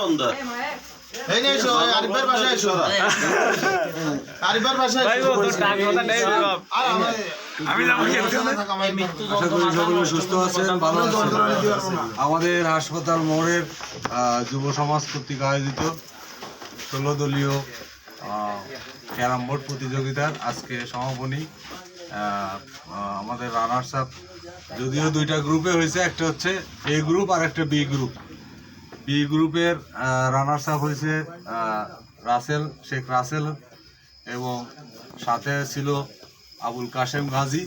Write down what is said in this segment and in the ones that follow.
বন্ধ। এই নিয়ে এসো আরিফের বাসায় এসো। আরিফের বাসায় ভাই ও তো টাক কথা নেই রে বাপ। আমি যাব খেলতে এই মৃত্যু আশা করি সকলে সুস্থ আছেন ভালো আছেন। আমাদের হাসপাতাল মোড়ের আহ, যুব সমাজ কর্তৃক আয়োজিত ষোলো দলীয় ক্যারাম বোর্ড প্রতিযোগিতার আজকে সমাপনী। আমাদের রানার্স আপ যদিও দুইটা গ্রুপে হয়েছে একটা হচ্ছে এ গ্রুপ আর একটা বি গ্রুপ। বি গ্রুপের রানার্স আপ হয়েছে রাসেল শেখ রাসেল এবং সাথে ছিল আবুল কাশেম গাজী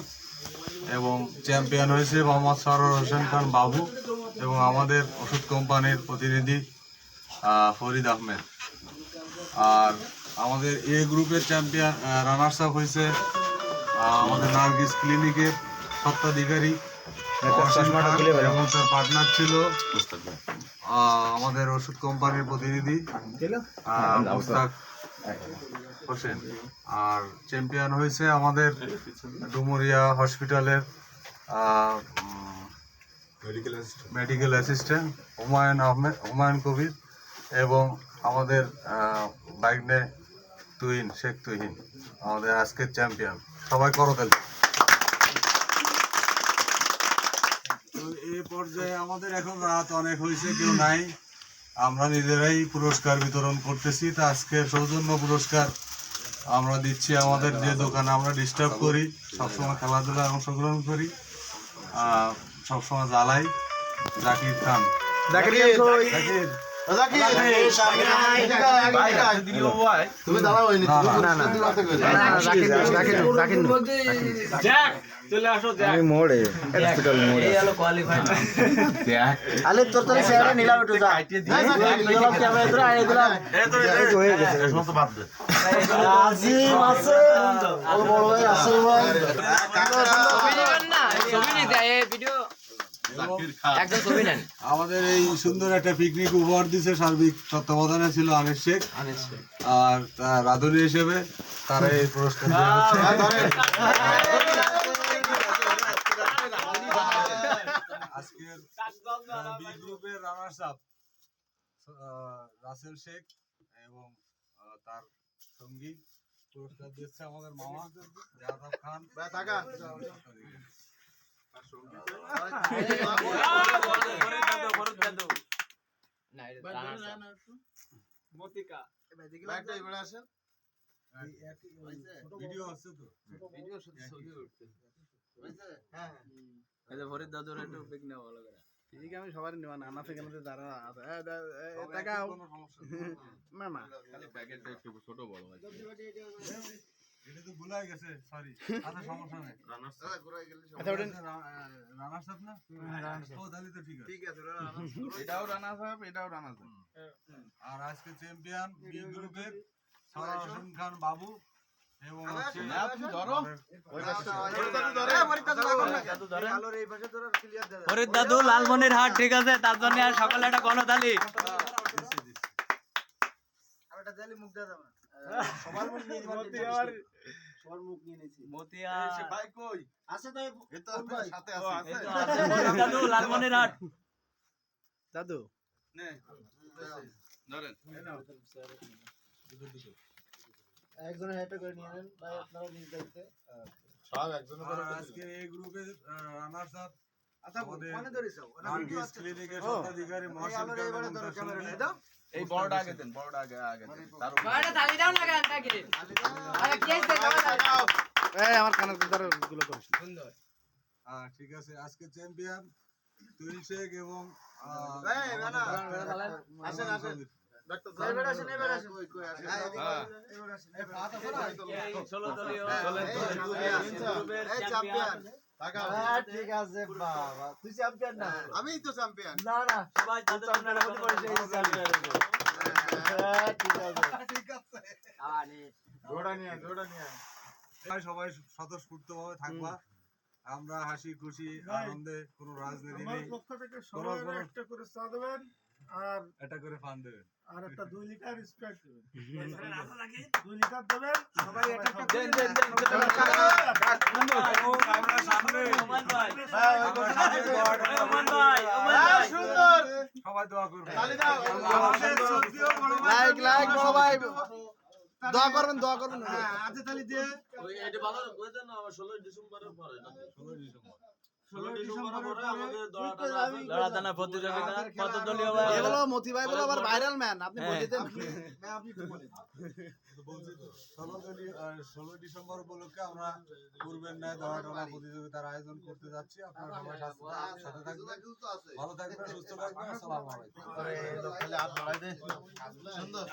এবং চ্যাম্পিয়ন হয়েছে মোহাম্মদ সরোর হোসেন খান বাবু এবং আমাদের ওষুধ কোম্পানির প্রতিনিধি ফরিদ আহমেদ। আর আমাদের এ গ্রুপের চ্যাম্পিয়ন রানার্স আপ হয়েছে আমাদের নার্গিস ক্লিনিকের খান এবং তার পার্টনার ছিল আমাদের ওষুধ কোম্পানির প্রতিনিধি মুস্তাক হোসেন। আর চ্যাম্পিয়ন হয়েছে আমাদের ডুমুরিয়া হসপিটালের মেডিকেল অ্যাসিস্ট্যান্ট হুমায়ুন আহমেদ হুমায়ুন কবির এবং আমাদের বাইকনে তুহিন শেখ তুহিন আমাদের আজকের চ্যাম্পিয়ন। সবাই করতাল তো এই পর্যায়ে আমাদের এখন রাত অনেক হয়েছে কেউ নাই। আমরা নিজেরাই পুরস্কার বিতরণ করতেছি। তা আজকে সৌজন্য পুরস্কার আমরা দিচ্ছি আমাদের যে দোকানে আমরা ডিস্টার্ব করি সবসময় খেলাধুলায় অংশগ্রহণ করি সবসময় জ্বালাই। জাকির খান। জাকির জাকির তুমি দাঁড়াও এই না, না, না না জ্যাক চলে আসো জ্যাক আলে তোর তো শেয়ারে নিলাম একটু যা দিলাম ক্যামেরা ধরে আইয়ে দিলাম আজিম আছে বড় ভাই আছে ভাই আমাদের এই সুন্দর একটা পিকনিক উপহার দিছে সার্বিক তত্ত্বাবধানে ছিল আনিস শেখ। আর তার রাধুনী হিসেবে তারা এই পুরস্কার দেওয়া হচ্ছে। আজকের বি গ্রুপের রানার্স আপ রাসেল শেখ এবং তার সঙ্গী পুরস্কার দিচ্ছে আমাদের মামা। যাদব খান। মতিকা ব্যাগটা এবারে আসেন ভিডিও আছে তো ভিডিও ছবি উঠছে হ্যাঁ হ্যাঁ ঠিক আমি সবার নিবা না নাফে কেন দাঁড়া টাকাও কোনো সমস্যা নেই। না না এটা তো ভুলাই গেছে সরি আচ্ছা সমস্যা নেই। দাদা ঘুরাই গেলে আচ্ছা ওটা রানার সাথ না? ও তাহলে তো ঠিক আছে। ঠিক আছে দাদা, এটাও রানা সাহেব এটাও রানা সাহেব আর আজকে চ্যাম্পিয়ন বি গ্রুপের সারা খান বাবু এবং হচ্ছে দাদু লালমনির হাট ঠিক আছে তার জন্য আর সকালে একটা গণতালি। সবার মুখ নিয়ে দিবা সবার মুখ নিয়ে নিয়েছি। মতিয়া ভাই কই? আছে তো এ তো সাথে এই আছে তো আছে। ফরিদ দাদু লালমনির হাট দাদু। ধরেন। একজনের হেঁটে করে নিয়ে নেন। ভাই আপনারা নিজ দায়িত্বে সব একজনের আর আজকের এই গ্রুপের রানার সাথ আচ্ছা মনে ধরিস ক্লিনিকের স্বত্বাধিকারী মহাশয় ক্যামেরা নিয়ে দাও এই বড়টা আগে দেন বড়টা আগে আগে তার এই আমার কানের ধরো গুলো করিস আহ, ঠিক আছে আজকে চ্যাম্পিয়ন তুহিন শেখ এবং এই, বেলা, আমাদের- আসেন, আসেন। হ্যাঁ। হ্যাঁ, চ্যাম্পিয়ন হ্যাঁ, ঠিক আছে বাবা। তুই চ্যাম্পিয়ন না? আমিই তো চ্যাম্পিয়ন না না। সবাই জন্য একটা গণতালি। হ্যাঁ, ঠিক আছে। ঠিক আছে। জোড়া নিয়ে জোড়া নিয়ে সবাই সবাই স্বতঃস্ফূর্ত ভাবে থাকবা আমরা হাসি খুশি আনন্দে কোনো রাজনীতি নেই। পক্ষ থেকে একটা করে চা দেবেন আর এটা করে ফান দেবেন। আর একটা দুই লিটার স্প্রাইট দেবেন। দুই লিটার দেবেন সবাই একটা একটা দেন, দেন, দেন, ভাই দোয়া করব। ভাই ওমান ভাই সুন্দর সবাই দোয়া। লাইক লাইক করবেন দোয়া করবেন হ্যাঁ আছে তাহলে যে ষোলোই ডিসেম্বরের পরে ষোলোই ডিসেম্বরের পরে লড়া টানা প্রতিযোগিতা কত দলীয় এগুলো মতি ভাই বলে আবার ভাইরাল ম্যান আপনি হ্যাঁ। হ্যাঁ, আপনি ষোলো ষোলোই ডিসেম্বর উপলক্ষে আমরা পূর্বের ন্যায় প্রতিযোগিতার আয়োজন করতে যাচ্ছি। আপনারা সবাই সাথে- সাথে থাকবেন। ভালো থাকবেন সুস্থ থাকবেন। আসসালামু আলাইকুম। সুন্দর।